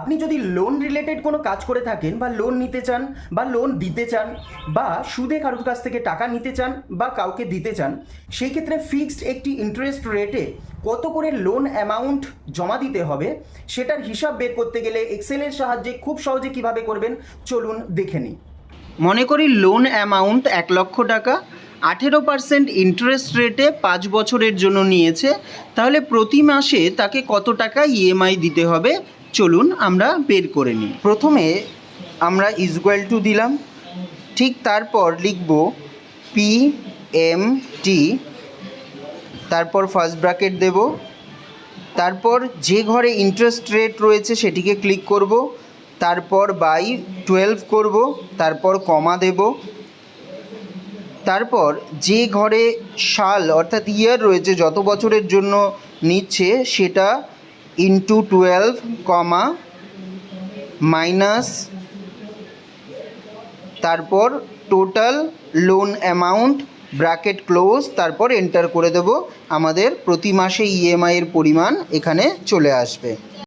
আপনি যদি loan related কোনো কাজ করে থাকেন বা লোন নিতে চান বা লোন দিতে চান বা সুদে কারোর কাছ থেকে টাকা নিতে চান বা কাউকে দিতে চান, সেই ক্ষেত্রে ফিক্সড একটি ইন্টারেস্ট রেটে কত করে লোন অ্যামাউন্ট জমা দিতে হবে সেটার হিসাব বের করতে গেলে এক্সেলের সাহায্যে খুব সহজে কীভাবে করবেন চলুন দেখে নিই। মনে করি লোন অ্যামাউন্ট এক লক্ষ টাকা, আঠেরো পার্সেন্ট ইন্টারেস্ট রেটে পাঁচ বছরের জন্য নিয়েছে, তাহলে প্রতি মাসে তাকে কত টাকা ইএমআই দিতে হবে? চলুন আমরা বের করে নিই। প্রথমে আমরা ইজগুয়াল টু দিলাম। ঠিক তারপর লিখব পি এম টি তারপর ফার্স্ট ব্র্যাকেট দেব। তারপর যে ঘরে ইন্টারেস্ট রেট রয়েছে সেটিকে ক্লিক করব। তারপর বাই টুয়েলভ করব। তারপর কমা দেব। তারপর যে ঘরে সাল অর্থাৎ ইয়ার রয়েছে যত বছরের জন্য নিচ্ছে সেটা ইন্টু টুয়েলভ কমা মাইনাস তারপর total loan amount bracket close তারপর এন্টার করে দেব। আমাদের প্রতি মাসে ইএমআইয়ের এর পরিমাণ এখানে চলে আসবে।